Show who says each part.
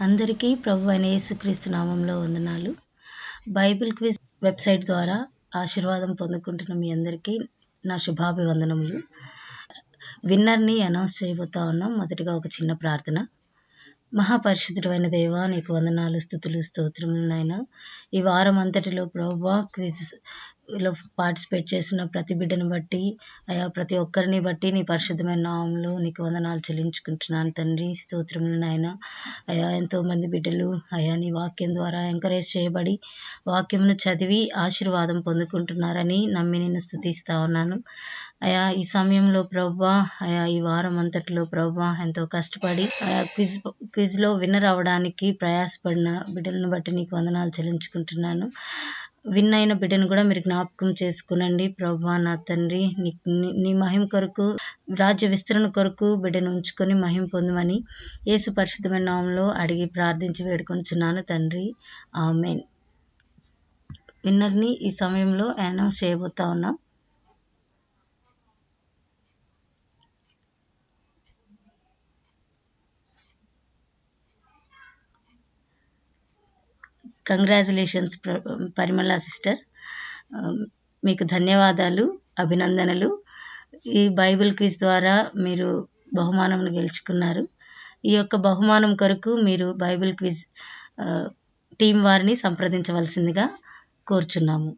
Speaker 1: అందరికీ ప్రభు అయిన యేసుక్రీస్తు నామంలో వందనాలు. బైబిల్ క్విజ్ వెబ్సైట్ ద్వారా ఆశీర్వాదం పొందుకుంటున్న మీ అందరికీ నా శుభాభివందనములు. విన్నర్ని అనౌన్స్ చేయబోతా ఉన్నాం. మొదటిగా ఒక చిన్న ప్రార్థన. మహాపరిశుద్ధుడు అయిన దేవా నీకు వందనాలు స్థుతులు స్తోత్రములు నాయన. ఈ వారం అంతటిలో ప్రభా క్విజ్ లో పార్టిసిపేట్ చేసిన ప్రతి బిడ్డను బట్టి అయా ప్రతి ఒక్కరిని బట్టి నీ పరిశుద్ధమైన నామంలో నీకు వందనాలు చెల్లించుకుంటున్నాను తండ్రి. స్తోత్రములు నాయన. అయా ఎంతోమంది బిడ్డలు అయా నీ వాక్యం ద్వారా ఎంకరేజ్ చేయబడి వాక్యమును చదివి ఆశీర్వాదం పొందుకుంటున్నారని నమ్మి నేను స్థుతిస్తా ఉన్నాను. అయా ఈ సమయంలో ప్రభా అయా ఈ వారం అంతటిలో ప్రభా ఎంతో కష్టపడి ఆయా క్విజ్ క్విజ్లో విన్నర్ అవ్వడానికి ప్రయాసపడిన బిడ్డలను బట్టి నీకు వందనాలు చెల్లించుకుంటున్నాను. విన్ అయిన బిడ్డను కూడా మీరు జ్ఞాపకం చేసుకునండి. ప్రభా నా తండ్రి నీ నీ- మహిమ కొరకు రాజ్య విస్తరణ కొరకు బిడ్డను ఉంచుకొని మహిమ పొందమని యేసు పరిశుద్ధమైన నామంలో అడిగి ప్రార్థించి వేడుకొనిచున్నాను తండ్రి. ఆమెన్. విన్నర్ని ఈ సమయంలో అనౌన్స్ చేయబోతా ఉన్నాం. Congratulations Parimala sister. మీకు ధన్యవాదాలు అభినందనలు. ఈ బైబిల్ క్విజ్ ద్వారా మీరు బహుమానం గెలుచుకున్నారు. ఈ యొక్క బహుమానం కొరకు మీరు బైబిల్ క్విజ్ టీం వారిని సంప్రదించవలసిందిగా కోరుచున్నాము.